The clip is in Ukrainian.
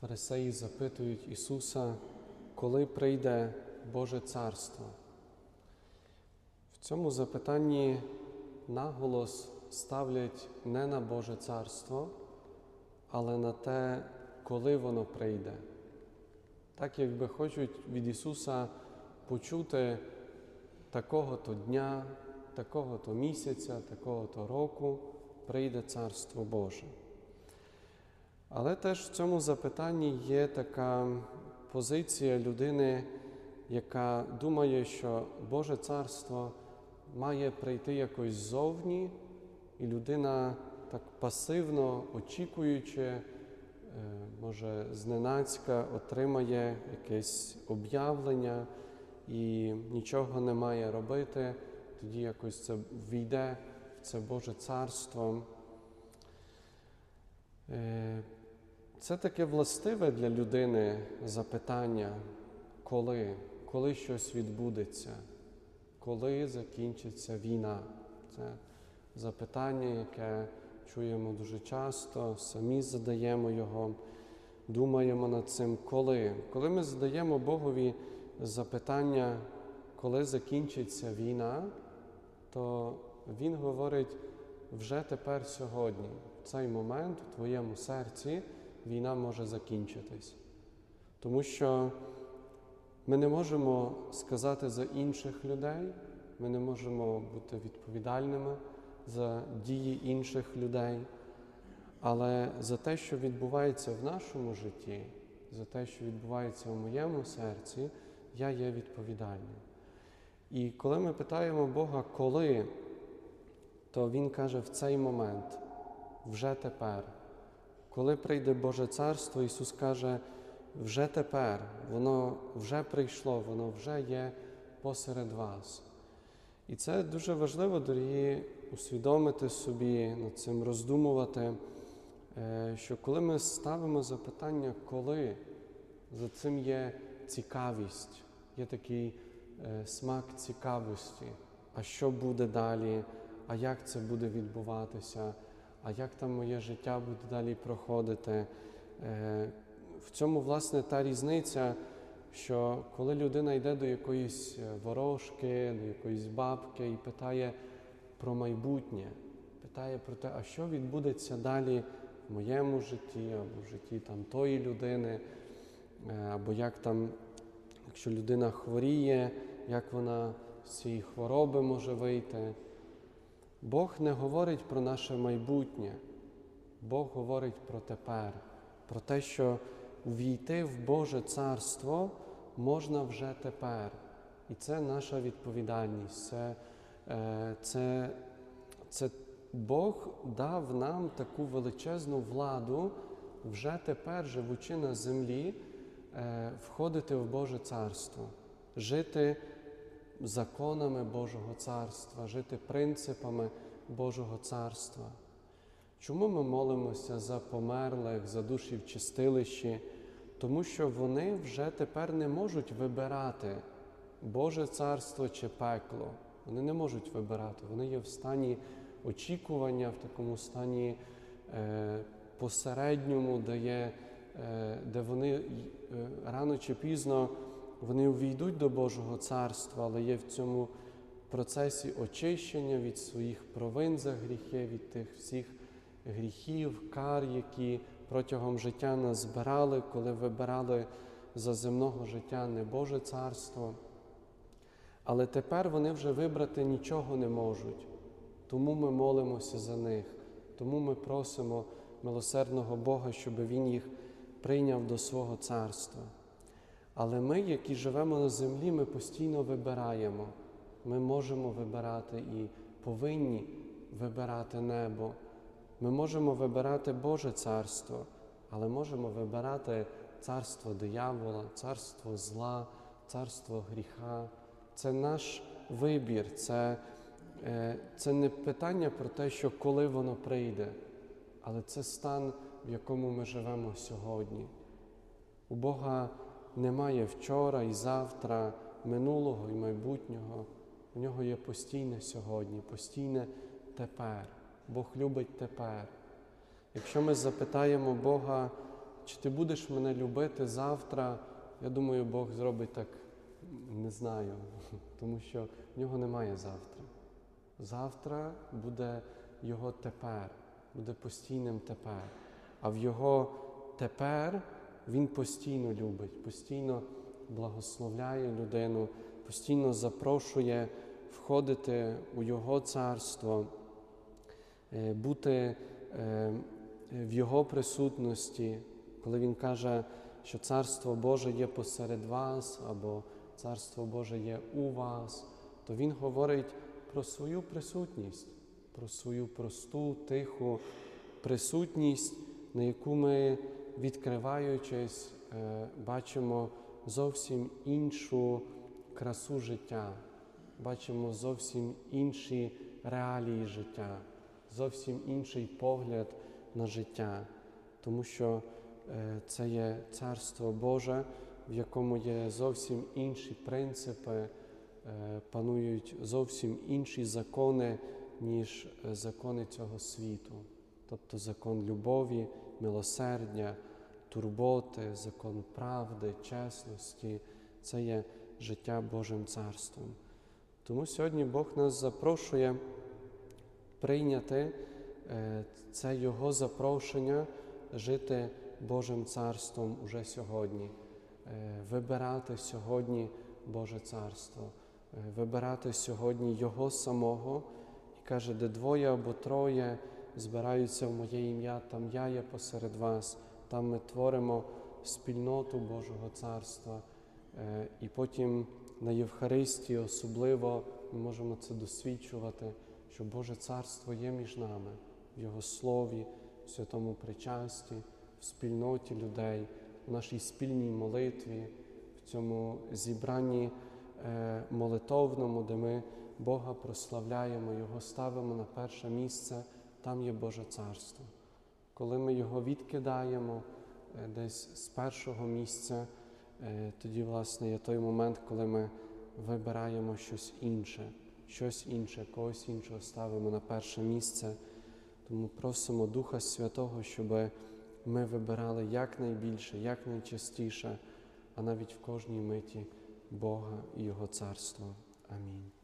Фарисеї запитують Ісуса, коли прийде Боже Царство. В цьому запитанні наголос ставлять не на Боже Царство, але на те, коли воно прийде. Так якби хочуть від Ісуса почути такого-то дня, такого-то місяця, такого-то року прийде Царство Боже. Але теж в цьому запитанні є така позиція людини, яка думає, що Боже Царство має прийти якось ззовні, і людина так пасивно очікуючи, е, може, зненацька отримає якесь об'явлення і нічого не має робити, тоді якось це війде в це Боже Царство. Е, Це таке властиве для людини запитання, коли, коли щось відбудеться, коли закінчиться війна. Це запитання, яке чуємо дуже часто, самі задаємо його, думаємо над цим, коли. Коли ми задаємо Богові запитання, коли закінчиться війна, то Він говорить вже тепер сьогодні, в цей момент в твоєму серці війна може закінчитись. Тому що ми не можемо сказати за інших людей, ми не можемо бути відповідальними за дії інших людей, але за те, що відбувається в нашому житті, за те, що відбувається в моєму серці, я є відповідальним. І коли ми питаємо Бога, коли, то Він каже в цей момент, вже тепер. Коли прийде Боже Царство, Ісус каже, вже тепер, воно вже прийшло, воно вже є посеред вас. І це дуже важливо, дорогі, усвідомити собі, над цим роздумувати, е, що коли ми ставимо запитання, коли, за цим є цікавість, є такий е, смак цікавості, а що буде далі, а як це буде відбуватися, а як там моє життя буде далі проходити. Е, В цьому, власне, та різниця, що коли людина йде до якоїсь е, ворожки, до якоїсь бабки і питає про майбутнє, питає про те, а що відбудеться далі в моєму житті, або в житті там тої людини, е, або як там, якщо людина хворіє, як вона з цієї хвороби може вийти. Бог не говорить про наше майбутнє, Бог говорить про тепер, про те, що увійти в Боже Царство можна вже тепер. І це наша відповідальність. Це, е, це, це Бог дав нам таку величезну владу вже тепер, живучи на землі, е, входити в Боже Царство, жити законами Божого Царства, жити принципами Божого Царства. Чому ми молимося за померлих, за душі в чистилищі? Тому що вони вже тепер не можуть вибирати Боже царство чи пекло. Вони не можуть вибирати. Вони є в стані очікування, в такому стані е, посередньому, де, є, е, де вони е, рано чи пізно вони увійдуть до Божого царства, але є в цьому процесі очищення від своїх провин за гріхи, від тих всіх гріхів, кар, які протягом життя нас збирали, коли вибирали за земного життя не Боже царство. Але тепер вони вже вибрати нічого не можуть. Тому ми молимося за них, тому ми просимо милосердного Бога, щоб Він їх прийняв до свого царства. Але ми, які живемо на землі, ми постійно вибираємо. Ми можемо вибирати і повинні вибирати небо. Ми можемо вибирати Боже царство, але можемо вибирати царство диявола, царство зла, царство гріха. Це наш вибір, це, е, це не питання про те, що коли воно прийде, але це стан, в якому ми живемо сьогодні. У Бога немає вчора і завтра, минулого і майбутнього. У нього є постійне сьогодні, постійне тепер. Бог любить тепер. Якщо ми запитаємо Бога, чи ти будеш мене любити завтра, я думаю, Бог зробить так, не знаю, тому що в нього немає завтра. Завтра буде його тепер, буде постійним тепер. А в його тепер він постійно любить, постійно благословляє людину, постійно запрошує входити у Його царство, е, бути е, в Його присутності, коли Він каже, що Царство Боже є посеред вас, або Царство Боже є у вас, то Він говорить про свою присутність, про свою просту, тиху присутність, на яку ми, відкриваючись, е, бачимо зовсім іншу красу життя, бачимо зовсім інші реалії життя, зовсім інший погляд на життя, тому що е, це є Царство Боже, в якому є зовсім інші принципи, е, панують зовсім інші закони, ніж закони цього світу, тобто закон любові, милосердя, турботи, закон правди, чесності це є життя Божим Царством. Тому сьогодні Бог нас запрошує прийняти е, це Його запрошення жити Божим Царством уже сьогодні, е, вибирати сьогодні Боже Царство, е, вибирати сьогодні Його самого. І каже, де двоє або троє збираються в моє ім'я, там я є посеред вас, там ми творимо спільноту Божого Царства. Е, І потім на Євхаристії особливо ми можемо це досвідчувати, що Боже Царство є між нами в Його слові, в святому причасті, в спільноті людей, в нашій спільній молитві, в цьому зібранні е, молитовному, де ми Бога прославляємо, Його ставимо на перше місце, там є Боже Царство. Коли ми його відкидаємо е, десь з першого місця, е, тоді, власне, є той момент, коли ми вибираємо щось інше, щось інше, когось іншого ставимо на перше місце. Тому просимо Духа Святого, щоб ми вибирали якнайбільше, якнайчастіше, а навіть в кожній миті Бога і Його царство. Амінь.